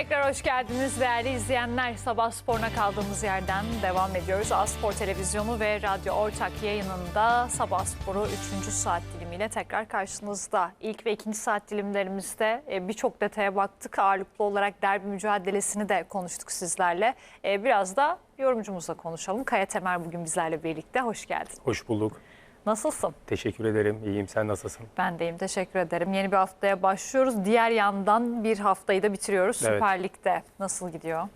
Tekrar hoş geldiniz değerli izleyenler. Sabah sporuna kaldığımız yerden devam ediyoruz. Aspor Televizyonu ve Radyo Ortak yayınında Sabah Sporu 3. saat dilimiyle tekrar karşınızda. İlk ve ikinci saat dilimlerimizde e, birçok detaya baktık. Ağırlıklı olarak derbi mücadelesini de konuştuk sizlerle. E, Biraz da yorumcumuzla konuşalım. Kaya Temer bugün bizlerle birlikte. Hoş geldin. Hoş bulduk. Nasılsın? Teşekkür ederim. İyiyim. Sen nasılsın? Ben deyim. Teşekkür ederim. Yeni bir haftaya başlıyoruz. Diğer yandan bir haftayı da bitiriyoruz. Evet. Süper Lig'de nasıl gidiyor?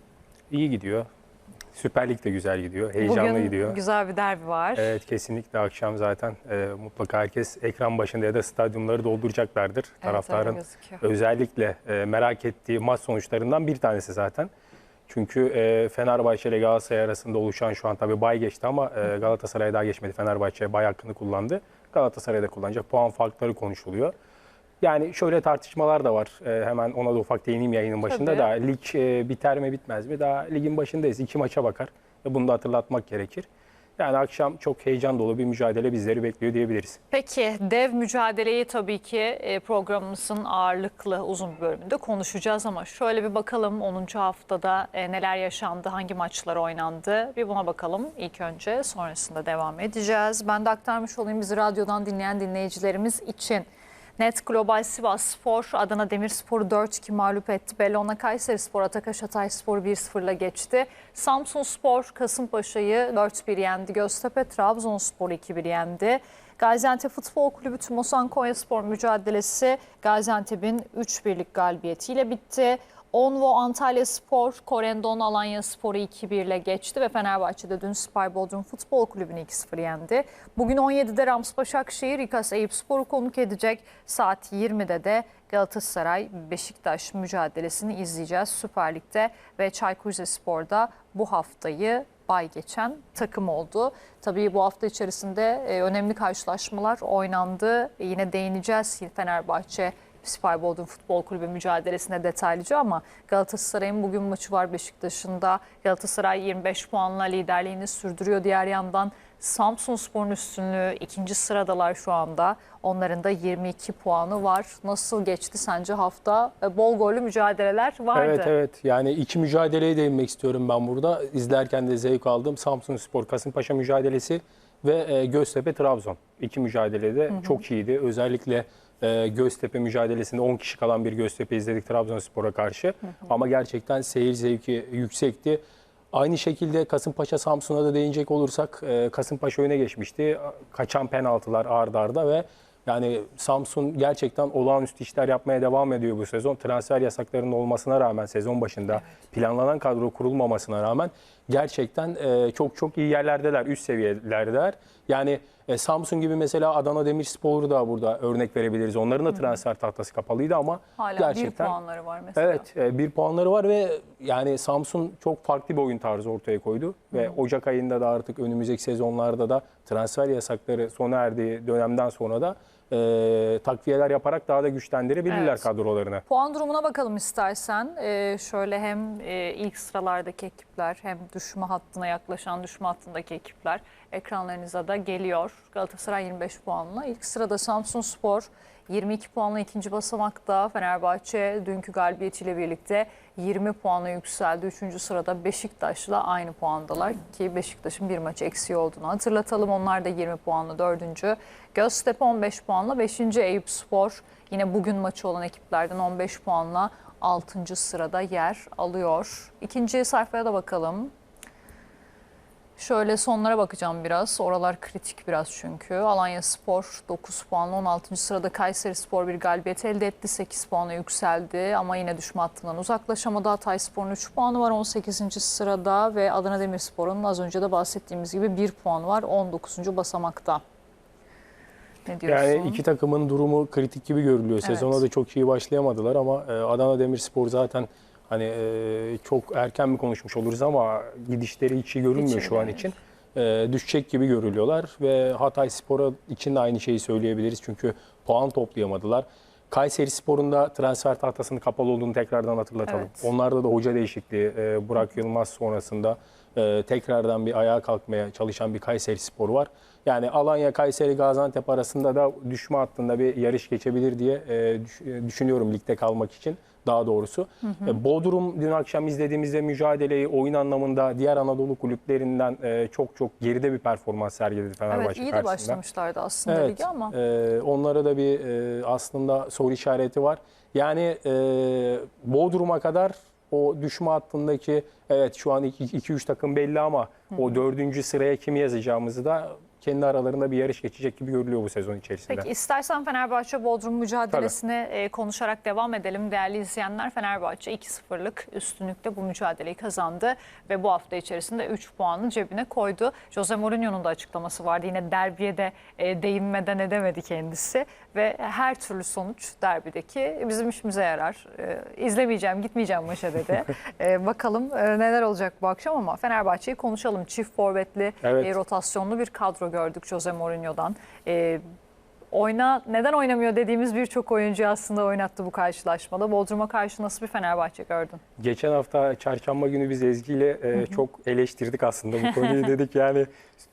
İyi gidiyor. Süper Lig de güzel gidiyor. Heyecanlı Bugün gidiyor. güzel bir derbi var. Evet kesinlikle akşam zaten e, mutlaka herkes ekran başında ya da stadyumları dolduracaklardır. öyle Taraftarın özellikle e, merak ettiği maç sonuçlarından bir tanesi zaten. Çünkü e, Fenerbahçe ile Galatasaray arasında oluşan şu an tabii bay geçti ama e, Galatasaray daha geçmedi. Fenerbahçe bay hakkını kullandı. Galatasaray da kullanacak. Puan farkları konuşuluyor. Yani şöyle tartışmalar da var. E, hemen ona da ufak değineyim yayının başında Tabii. da. Lig e, biter mi bitmez mi? Daha ligin başındayız. İki maça bakar. Ve bunu da hatırlatmak gerekir. Yani akşam çok heyecan dolu bir mücadele bizleri bekliyor diyebiliriz. Peki dev mücadeleyi tabii ki e, programımızın ağırlıklı uzun bölümünde konuşacağız ama şöyle bir bakalım 10. haftada e, neler yaşandı, hangi maçlar oynandı bir buna bakalım ilk önce sonrasında devam edeceğiz. Ben de aktarmış olayım bizi radyodan dinleyen dinleyicilerimiz için. Net Global Sivas Spor, Adana Demirspor'u 4-2 mağlup etti. Bellona Kayseri Spor, Atakaş Hatay Spor 1-0'la geçti. Samsun Spor, Kasımpaşa'yı 4-1 yendi. Göztepe, Trabzonspor 2-1 yendi. Gaziantep Futbol Kulübü Tümosan Konya Spor mücadelesi Gaziantep'in 3-1'lik galibiyetiyle bitti. Onvo Antalya Spor, Korendon Alanya Spor'u 2-1 ile geçti ve Fenerbahçe'de dün Spy Bodrum Futbol Kulübü'nü 2-0 yendi. Bugün 17'de Rams Başakşehir, İKAS Eyüp Spor'u konuk edecek. Saat 20'de de Galatasaray Beşiktaş mücadelesini izleyeceğiz Süper Lig'de ve Çaykur Rizespor'da bu haftayı bay geçen takım oldu. Tabii bu hafta içerisinde e, önemli karşılaşmalar oynandı. Yine değineceğiz Fenerbahçe Spy Bodrum Futbol Kulübü mücadelesine detaylıca ama Galatasaray'ın bugün maçı var Beşiktaş'ın da. Galatasaray 25 puanla liderliğini sürdürüyor. Diğer yandan Samsun Spor'un üstünlüğü ikinci sıradalar şu anda. Onların da 22 puanı var. Nasıl geçti sence hafta? E, Bol gollü mücadeleler vardı. Evet evet yani iki mücadeleye değinmek istiyorum ben burada. İzlerken de zevk aldım. Samsun Spor Kasımpaşa mücadelesi ve e, Göztepe Trabzon. İki mücadelede çok iyiydi. Özellikle e, Göztepe mücadelesinde 10 kişi kalan bir Göztepe izledik Trabzonspor'a karşı. Ama gerçekten seyir zevki yüksekti. Aynı şekilde Kasımpaşa Samsun'a da değinecek olursak e, Kasımpaşa öne geçmişti. Kaçan penaltılar ardarda arda ve yani Samsun gerçekten olağanüstü işler yapmaya devam ediyor bu sezon. Transfer yasaklarının olmasına rağmen sezon başında planlanan kadro kurulmamasına rağmen gerçekten e, çok çok iyi yerlerdeler, üst seviyelerdeler. Yani e, Samsun gibi mesela Adana Demirspor'u da burada örnek verebiliriz. Onların da transfer tahtası kapalıydı ama Hala gerçekten bir puanları var mesela. Evet, e, bir puanları var ve yani Samsun çok farklı bir oyun tarzı ortaya koydu ve Ocak ayında da artık önümüzdeki sezonlarda da transfer yasakları sona erdiği dönemden sonra da e, takviyeler yaparak daha da güçlendirebilirler Evet. kadrolarını. Puan durumuna bakalım istersen. Ee, şöyle hem e, ilk sıralardaki ekipler hem düşme hattına yaklaşan düşme hattındaki ekipler ekranlarınıza da geliyor. Galatasaray 25 puanla. İlk sırada Samsun Spor 22 puanla ikinci basamakta. Fenerbahçe dünkü galibiyetiyle birlikte 20 puanla yükseldi. Üçüncü sırada Beşiktaş'la aynı puandalar ki Beşiktaş'ın bir maç eksiği olduğunu hatırlatalım. Onlar da 20 puanla dördüncü. Göztepe 15 puanla beşinci Eyüp Spor. Yine bugün maçı olan ekiplerden 15 puanla 6. sırada yer alıyor. İkinci sayfaya da bakalım. Şöyle sonlara bakacağım biraz. Oralar kritik biraz çünkü. Alanya Spor 9 puanla 16. sırada Kayseri Spor bir galibiyet elde etti. 8 puana yükseldi ama yine düşme hattından uzaklaşamadı. Hatay Spor'un 3 puanı var 18. sırada ve Adana Demirspor'un az önce de bahsettiğimiz gibi 1 puan var 19. basamakta. Ne diyorsun? Yani iki takımın durumu kritik gibi görülüyor. Sezona da çok iyi başlayamadılar ama e, Adana Demirspor zaten hani e, çok erken mi konuşmuş oluruz ama gidişleri hiç iyi görünmüyor şu an için. E, düşecek gibi görülüyorlar ve Hatay Spor'a için de aynı şeyi söyleyebiliriz çünkü puan toplayamadılar. Kayseri Spor'un da transfer tahtasının kapalı olduğunu tekrardan hatırlatalım. Evet. Onlarda da hoca değişikliği e, Burak Yılmaz sonrasında e, tekrardan bir ayağa kalkmaya çalışan bir Kayseri Spor var. Yani Alanya, Kayseri, Gaziantep arasında da düşme hattında bir yarış geçebilir diye e, düş- e, düşünüyorum ligde kalmak için daha doğrusu. E, Bodrum dün akşam izlediğimizde mücadeleyi oyun anlamında diğer Anadolu kulüplerinden e, çok çok geride bir performans sergiledi Fenerbahçe Evet iyi de karşısında. başlamışlardı aslında Evet, ligi ama. e, onlara da bir e, aslında soru işareti var. Yani e, Bodrum'a kadar o düşme hattındaki evet şu an 2-3 takım belli ama o dördüncü sıraya kimi yazacağımızı da kendi aralarında bir yarış geçecek gibi görülüyor bu sezon içerisinde. Peki istersen Fenerbahçe Bodrum mücadelesini e, konuşarak devam edelim. Değerli izleyenler Fenerbahçe 2-0'lık üstünlükte bu mücadeleyi kazandı ve bu hafta içerisinde 3 puanı cebine koydu. Jose Mourinho'nun da açıklaması vardı. Yine derbiye de e, değinmeden edemedi kendisi ve her türlü sonuç derbideki bizim işimize yarar. E, izlemeyeceğim, gitmeyeceğim maça dedi. Bakalım neler olacak bu akşam ama Fenerbahçe'yi konuşalım. Çift forvetli, Evet. rotasyonlu bir kadro gördük Jose Mourinho'dan. E, oyna neden oynamıyor dediğimiz birçok oyuncu aslında oynattı bu karşılaşmada. Bodrum'a karşı nasıl bir Fenerbahçe gördün? Geçen hafta çarşamba günü biz Ezgi ile e, çok eleştirdik aslında bu konuyu dedik yani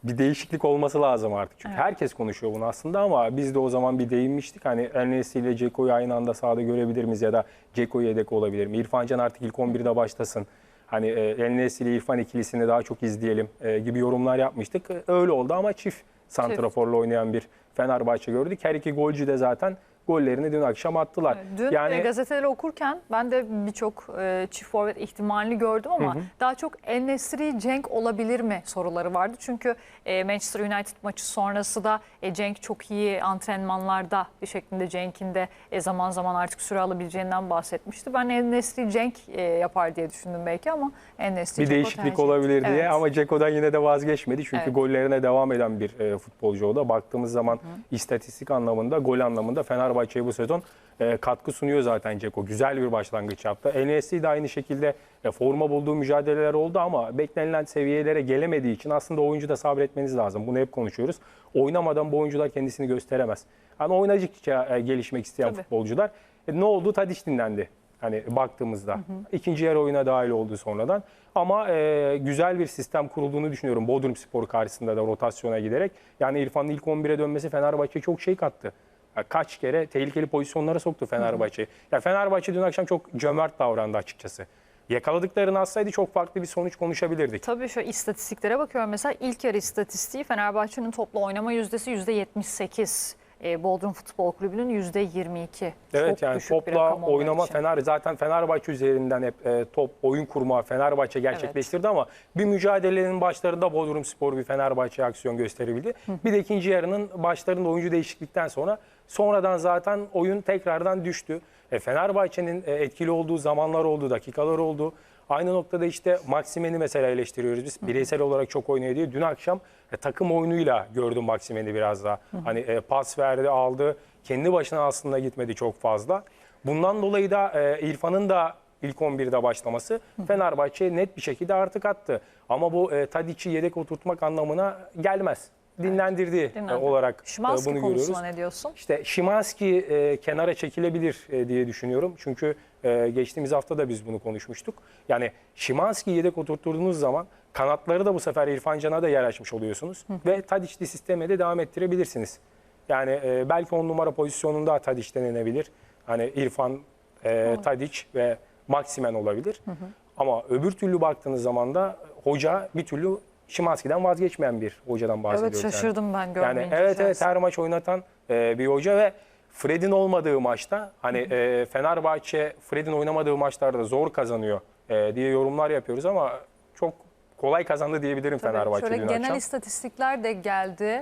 bir değişiklik olması lazım artık. Çünkü Evet. herkes konuşuyor bunu aslında ama biz de o zaman bir değinmiştik. Hani Enes ile Ceko'yu aynı anda sahada görebilir miyiz ya da Ceko yedek olabilir mi? İrfan Can artık ilk 11'de başlasın. Hani e, Enes ile İrfan ikilisini daha çok izleyelim e, gibi yorumlar yapmıştık. E, Öyle oldu ama çift santraforla oynayan bir Fenerbahçe gördük. Her iki golcü de zaten gollerini dün akşam attılar. Dün yani e, gazeteleri okurken ben de birçok e, çift forvet ihtimalini gördüm ama daha çok En-Nesyri Cenk olabilir mi soruları vardı. Çünkü e, Manchester United maçı sonrası da e, Cenk çok iyi antrenmanlarda bir şeklinde Cenk'in de e, zaman zaman artık süre alabileceğinden bahsetmişti. Ben En-Nesyri Cenk e, yapar diye düşündüm belki ama En-Nesyri bir Dzeko değişiklik olabilir diye Evet. ama Ceko'dan yine de vazgeçmedi. Çünkü Evet. gollerine devam eden bir e, futbolcu o da. Baktığımız zaman istatistik anlamında, gol anlamında Fenerbahçe'ye bu sezon e, katkı sunuyor zaten Ceko. Güzel bir başlangıç yaptı. Enes'i de aynı şekilde e, forma bulduğu mücadeleler oldu ama beklenilen seviyelere gelemediği için aslında oyuncu da sabretmeniz lazım. Bunu hep konuşuyoruz. Oynamadan bu oyuncular kendisini gösteremez. Hani oynadıkça e, gelişmek isteyen Tabii. futbolcular. E, ne oldu? Tadiç dinlendi. Hani baktığımızda. ikinci yarı oyuna dahil oldu sonradan. Ama e, güzel bir sistem kurulduğunu düşünüyorum. Bodrum Spor karşısında da rotasyona giderek. Yani İrfan'ın ilk 11'e dönmesi Fenerbahçe'ye çok şey kattı. Ya kaç kere tehlikeli pozisyonlara soktu Fenerbahçe'yi. Ya Fenerbahçe dün akşam çok cömert davrandı açıkçası. Yakaladıklarını atsaydı çok farklı bir sonuç konuşabilirdik. Tabii şu istatistiklere bakıyorum. Mesela ilk yarı istatistiği Fenerbahçe'nin toplu oynama yüzdesi %78. E, Bodrum Futbol Kulübü'nün %22. Evet Çok yani topla oynama için. Fener zaten Fenerbahçe üzerinden hep e, top oyun kurma Fenerbahçe gerçekleştirdi ama bir mücadelenin başlarında Bodrum Spor bir Fenerbahçe aksiyon gösterebildi. Bir de ikinci yarının başlarında oyuncu değişiklikten sonra sonradan zaten oyun tekrardan düştü. E, Fenerbahçe'nin e, etkili olduğu zamanlar oldu, dakikalar oldu. Aynı noktada işte Maksimen'i mesela eleştiriyoruz biz. Bireysel olarak çok oynuyor diye. Dün akşam e, takım oyunuyla gördüm Maksimen'i biraz daha. Hani e, pas verdi, aldı. Kendi başına aslında gitmedi çok fazla. Bundan dolayı da e, İrfan'ın da ilk 11'de başlaması Fenerbahçe'ye net bir şekilde artık attı. Ama bu e, Tadic'i yedek oturtmak anlamına gelmez. Dinlendirdi e, Dinlendi. olarak e, Şimanski bunu görüyoruz. konusuna ne diyorsun? İşte Şimanski e, kenara çekilebilir e, diye düşünüyorum. Çünkü e, geçtiğimiz hafta da biz bunu konuşmuştuk. Yani Şimanski'yi yedek oturttuğunuz zaman kanatları da bu sefer İrfan Can'a da yer açmış oluyorsunuz. Ve Tadiç'li sisteme de devam ettirebilirsiniz. Yani e, belki on numara pozisyonunda Tadiç denenebilir. Hani İrfan, e, Tadiç ve Maksimen olabilir. Ama öbür türlü baktığınız zaman da hoca bir türlü Şimanski'den vazgeçmeyen bir hocadan bahsediyoruz. Evet yani. şaşırdım ben Yani görmeyince. evet evet şahsen. her maç oynatan e, bir hoca ve Fred'in olmadığı maçta hani e, Fenerbahçe Fred'in oynamadığı maçlarda zor kazanıyor e, diye yorumlar yapıyoruz ama çok kolay kazandı diyebilirim Tabii, Fenerbahçe Şöyle dün genel akşam. istatistikler de geldi.